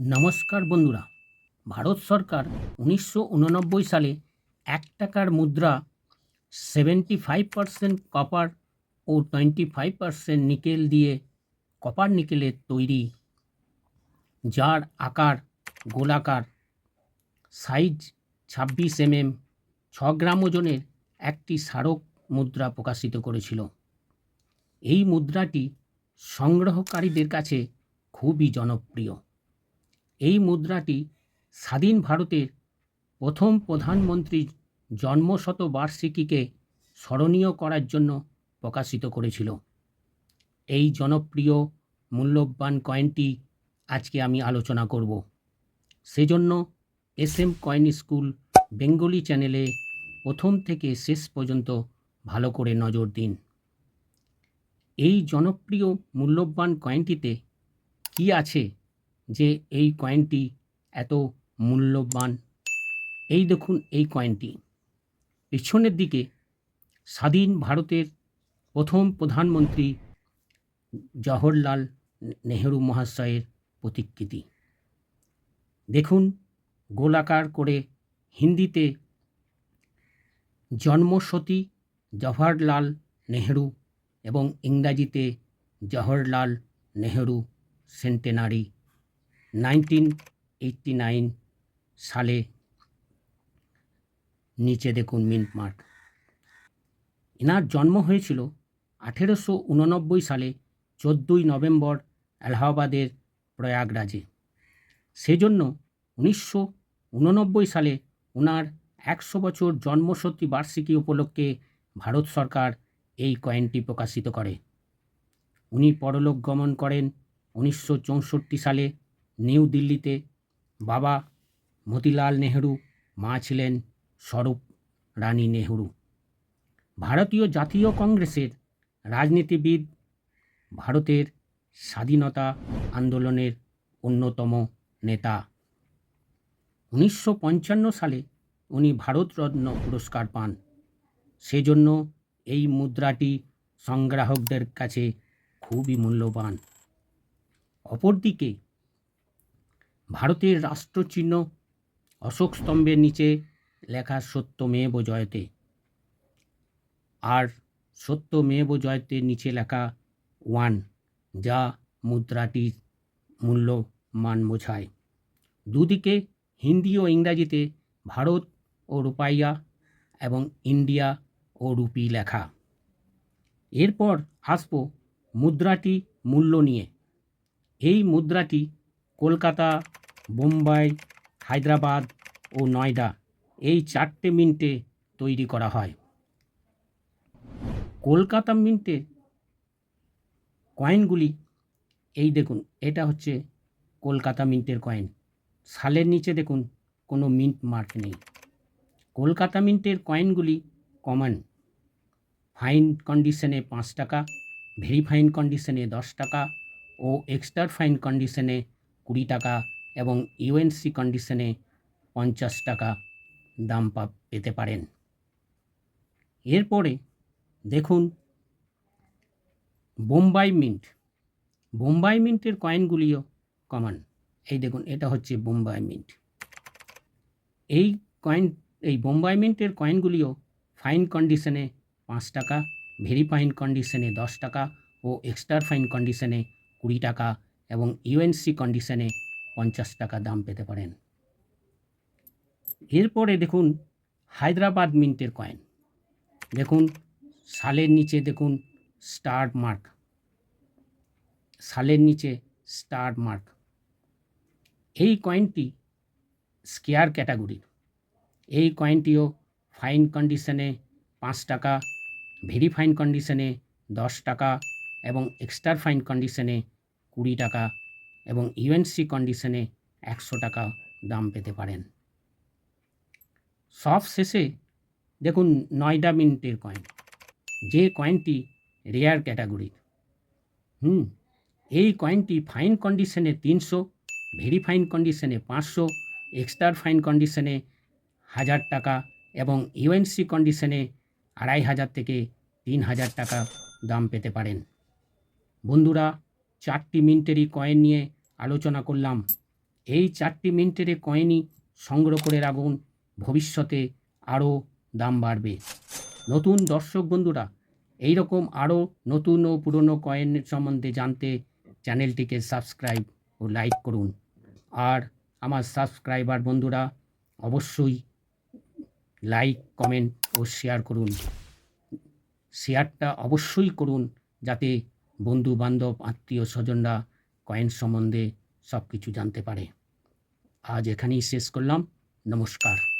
নমস্কার বন্ধুরা। ভারত সরকার উনিশশো উননব্বই সালে এক টাকার মুদ্রা সেভেন্টি ফাইভ পার্সেন্ট কপার ও টোয়েন্টি ফাইভ পার্সেন্ট নিকেল দিয়ে কপার নিকেলের তৈরি, যার আকার, গোলাকার সাইজ ছাব্বিশ এমএম ছ গ্রাম ওজনের একটি স্মারক মুদ্রা প্রকাশিত করেছিল। এই মুদ্রাটি সংগ্রহকারীদের কাছে খুবই জনপ্রিয়। এই মুদ্রাটি স্বাধীন ভারতের প্রথম প্রধানমন্ত্রীর জন্মশতবার্ষিকীকে স্মরণীয় করার জন্য প্রকাশিত করেছিল। এই জনপ্রিয়, মূল্যবান কয়েনটি আজকে আমি আলোচনা করব। সেজন্য S M coin school Bengali চ্যানেলে প্রথম থেকে শেষ পর্যন্ত ভালো করে নজর দিন। এই জনপ্রিয়, মূল্যবান কয়েনটিতে কি আছে যে এই কয়েনটি এত মূল্যবান। এই দেখুন এই কয়েনটি পিছনের দিকে স্বাধীন ভারতের প্রথম প্রধানমন্ত্রী জওহরলাল নেহেরু মহাশয়ের প্রতিকৃতি। দেখুন গোলাকার করে হিন্দিতে জন্মসতী জওহরলাল নেহেরু এবং ইংরাজিতে Jawaharlal Nehru centenary nineteen eighty nine সালে নিচে দেখুন মিন্ট মার্ক। এনার জন্ম হয়েছিল আঠেরোশো উননব্বই সালে চোদ্দোই নভেম্বর এলাহাবাদের প্রয়াগরাজে। সেজন্য উনিশশো উননব্বই সালে ওনার একশো বছর জন্মশতী বার্ষিকী উপলক্ষে ভারত সরকার এই কয়েনটি প্রকাশিত করে। উনি পরলোক গমন করেন উনিশশো চৌষট্টি সালে নিউ দিল্লিতে বাবা মতিলাল নেহেরু, মা ছিলেন স্বরূপ রানী নেহেরু। ভারতীয় জাতীয় কংগ্রেসের রাজনীতিবিদ ভারতের স্বাধীনতা আন্দোলনের অন্যতম নেতা। উনিশশো পঞ্চান্ন সালে উনি ভারতরত্ন পুরস্কার পান। সেজন্য এই মুদ্রাটি সংগ্রাহকদের কাছে খুবই মূল্যবান। অপরদিকে ভারতের রাষ্ট্রচিহ্ন অশোক স্তম্ভের নিচে লেখা সত্যমেব জয়তে। আর সত্যমেব জয়তে নিচে লেখা ওয়ান, যা মুদ্রাটির মূল্য মান বোঝায়। দুদিকে হিন্দি ও ইংরাজিতে ভারত ও রূপাইয়া এবং ইন্ডিয়া ও রুপি লেখা। এরপর আসব মুদ্রাটি মূল্য নিয়ে। এই মুদ্রাটি কলকাতা বোম্বাই হায়দ্রাবাদ ও নয়ডা এই চারটে মিন্টে তৈরি করা হয়। কলকাতা মিন্টে কয়েনগুলি, এই দেখুন, এটা হচ্ছে কলকাতা মিন্টের কয়েন। সালের নিচে দেখুন, কোনো মিন্ট মার্ক নেই। কলকাতা মিন্টের কয়েনগুলি কমন। ফাইন কন্ডিশনে পাঁচ টাকা ভেরি ফাইন কন্ডিশনে দশ টাকা ও এক্সট্রা ফাইন কন্ডিশনে কুড়ি টাকা এবং ইউএনসি কন্ডিশনে পঞ্চাশ টাকা দাম পা, পেতে পারেন। এরপরে দেখুন, বোম্বাই মিন্ট। বোম্বাই মিন্টের কয়েনগুলিও কমন। এই দেখুন, এটা হচ্ছে বোম্বাই মিন্ট। এই কয়েন, এই বোম্বাই মিন্টের কয়েনগুলিও ফাইন কন্ডিশনে পাঁচ টাকা, ভেরি ফাইন কন্ডিশনে দশ টাকা ও এক্সট্রা ফাইন কন্ডিশনে কুড়ি টাকা এবং ইউএনসি কন্ডিশনে পঞ্চাশ টাকা দাম পেতে পারেন। এরপরে দেখুন, হায়দ্রাবাদ মিন্টের কয়েন। দেখুন, সালের নিচে দেখুন, স্টার মার্ক। সালের নিচে স্টার মার্ক। এই কয়েনটি স্কেয়ার ক্যাটাগরির। এই কয়েনটিও ফাইন কন্ডিশনে পাঁচ টাকা, ভেরি ফাইন কন্ডিশনে দশ টাকা এবং এক্সট্রা ফাইন কন্ডিশনে কুড়ি টাকা এবং ইউএনসি কন্ডিশনে একশো টাকা দাম পেতে পারেন। সব শেষে দেখুন নয়ডা মিন্টের কয়েন যে কয়েনটি রেয়ার ক্যাটাগরির হুম, এই কয়েনটি ফাইন কন্ডিশনে তিনশো ভেরি ফাইন কন্ডিশনে পাঁচশো এক্সট্রা ফাইন কন্ডিশনে হাজার টাকা এবং ইউএনসি কন্ডিশনে আড়াই হাজার থেকে তিন হাজার টাকা দাম পেতে পারেন। বন্ধুরা চারটি মিন্টেরই কয়েন নিয়ে আলোচনা করলাম। এই চারটি মিন্টের কয়েনই সংগ্রহ করে রাখুন, ভবিষ্যতে আরও দাম বাড়বে। নতুন দর্শক বন্ধুরা এই রকম আরও নতুন ও পুরনো কয়েনের সম্বন্ধে জানতে চ্যানেলটিকে সাবস্ক্রাইব ও লাইক করুন। আর আমার সাবস্ক্রাইবার বন্ধুরা, অবশ্যই লাইক কমেন্ট ও শেয়ার করুন। শেয়ারটা অবশ্যই করুন, যাতে বন্ধু বান্ধব আত্মীয় স্বজনরা কয়েন সম্বন্ধে সব কিছু জানতে পারে। আজ এখানেই শেষ করলাম। নমস্কার।